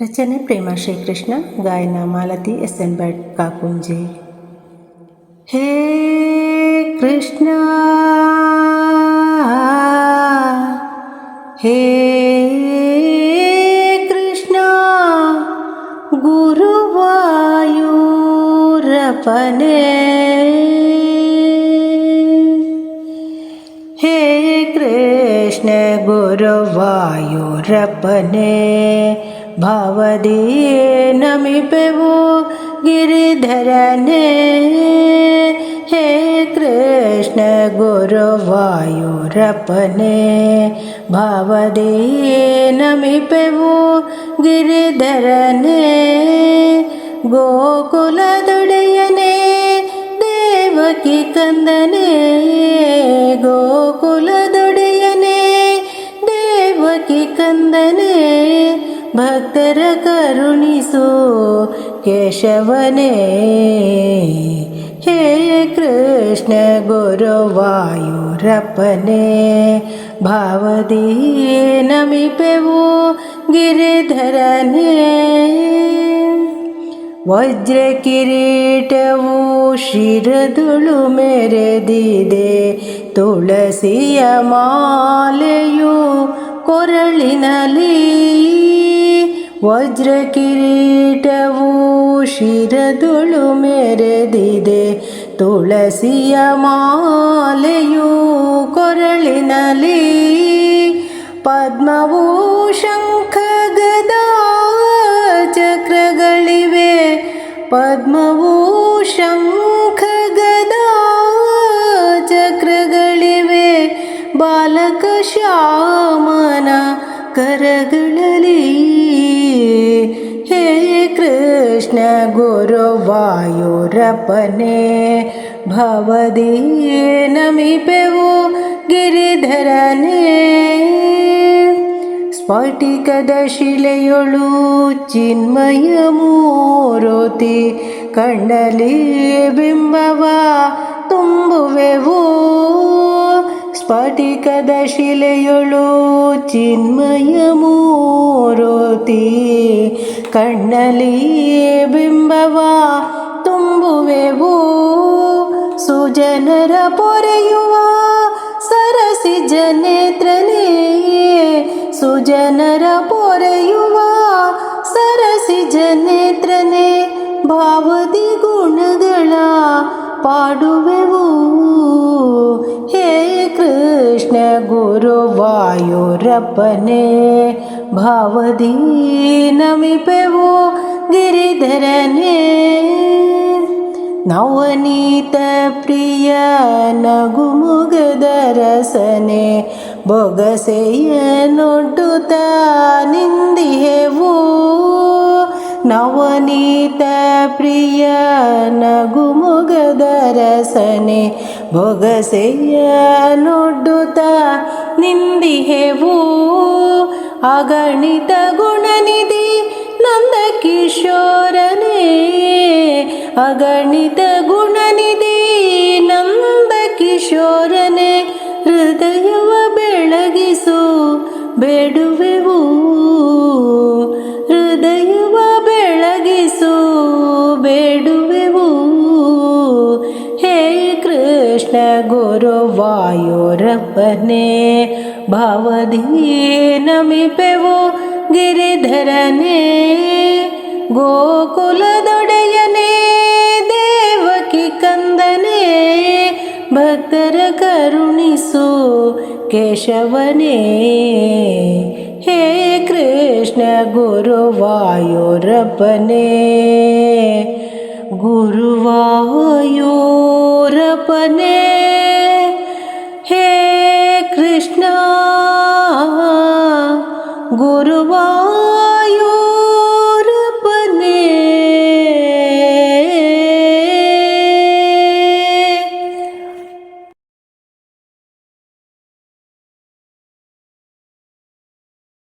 ರಚನೆ ಪ್ರೇಮ ಶ್ರೀಕೃಷ್ಣ ಗಾಯನ Malathi S N Bhat Kakunje ಹೇ ಕೃಷ್ಣ ಹೇ ಕೃಷ್ಣ ಗುರುವಾಯೂರಪನೇ ಹೇ ಕೃಷ್ಣ ಗುರುವಾಯೂರಪ್ಪನೇ भावदि नमिपेवो गिरिधरने। हे कृष्ण गुरुवायुरपने भावदिये नमिपेवो गिरिधरने। गोकुलदुडयने गोकुलुडयने देवकी कन्दने गोकुल ಭಕ್ತರ ಕರುಣಿಸು ಕೇಶವನೇ ಹೇ ಕೃಷ್ಣ ಗುರುವಾಯೂರಪ್ಪನೇ ಭಾವದಿ ನಮಿಪೆವು ಗಿರಿಧರನೇ ವಜ್ರ ಕಿರೀಟವು ಶಿರದುಳು ಮೆರೆದಿದೆ ತುಳಸಿಯ ಮಾಲೆಯು ಕೊರಳಿನಲ್ಲಿ ವಜ್ರ ಕಿರೀಟವು ಶಿರದುಳು ಮೆರೆದಿದೆ. ತುಳಸಿಯ ಮಾಲೆಯು ಕೊರಳಿನಲ್ಲಿ. ಪದ್ಮವು ಶಂಖ ಗದಾ ಚಕ್ರಗಳಿವೆ. ಪದ್ಮವು ಶಂಖ ಗದಾ ಚಕ್ರಗಳಿವೆ. ಬಾಲಕ ಶ್ಯಾಮನ ಕರಗಳಲ್ಲಿ ಹೇ ಕೃಷ್ಣ ಗುರುವಾಯೂರಪ್ಪನೇ ಭವದಿ ನಮಿಪೆವು ಗಿರಿಧರನೇ ಸ್ಫಟಿಕದ ಶಿಲೆಯೊಳು ಚಿನ್ಮಯ ಮೂರುತಿ ಕಣ್ಣಲಿ ಬಿಂಬವ ತುಂಬುವೆವು ಸ್ಫಟಿಕದ ಶಿಲೆಯೊಳು ಚಿನ್ಮಯ ಮೂರುತಿ ಕಣ್ಣಲಿ ಬಿಂಬವ ತುಂಬುವೆವು ಸುಜನರ ಪೊರೆಯುವ ಸರಸಿ ಜನೇತ್ರನೇ ಸುಜನರ ಪೊರೆಯುವ ಸರಸಿ ಜನೇತ್ರನೇ ಭಾವದಿ ಗುಣಗಳ ಪಾಡುವೆವು ಹೇ ಕೃಷ್ಣ ಗುರುವಾಯೂರಪ್ಪನೇ ಭಾವದಿ ನಮಿಪೆವು ಗಿರಿಧರನೇ ನವನೀತ ಪ್ರಿಯ ನಗುಮುಗದ ರಸನೆ ಬೊಗಸೆಯ ನೊಡ್ಡುತ್ತ ನಿಂದಿಹೆವು ನವನೀತ ಪ್ರಿಯ ನಗುಮುಗದ ರಸನೆ ಬೊಗಸೆಯ ನೊಡ್ಡುತ್ತ ನಿಂದಿಹೆವು. ಅಗಣಿತ ಗುಣನಿಧಿ ನಂದ ಕಿಶೋರನೇ ಅಗಣಿತ ಗುಣನಿಧಿ ನಂದ ಕಿಶೋರನೇ ಹೃದಯವ ಬೆಳಗಿಸು ಬೇಡುವೆವು. कृष्णगुरुवायुरपने भवधीनमिपेवो गिरिधरने गोकुलदोडयने देवकि कन्दने ने गोकुलदोडयने केशवने। हे कृष्ण गुरु गुरुवायोरपने हे कृष्ण गुरुवा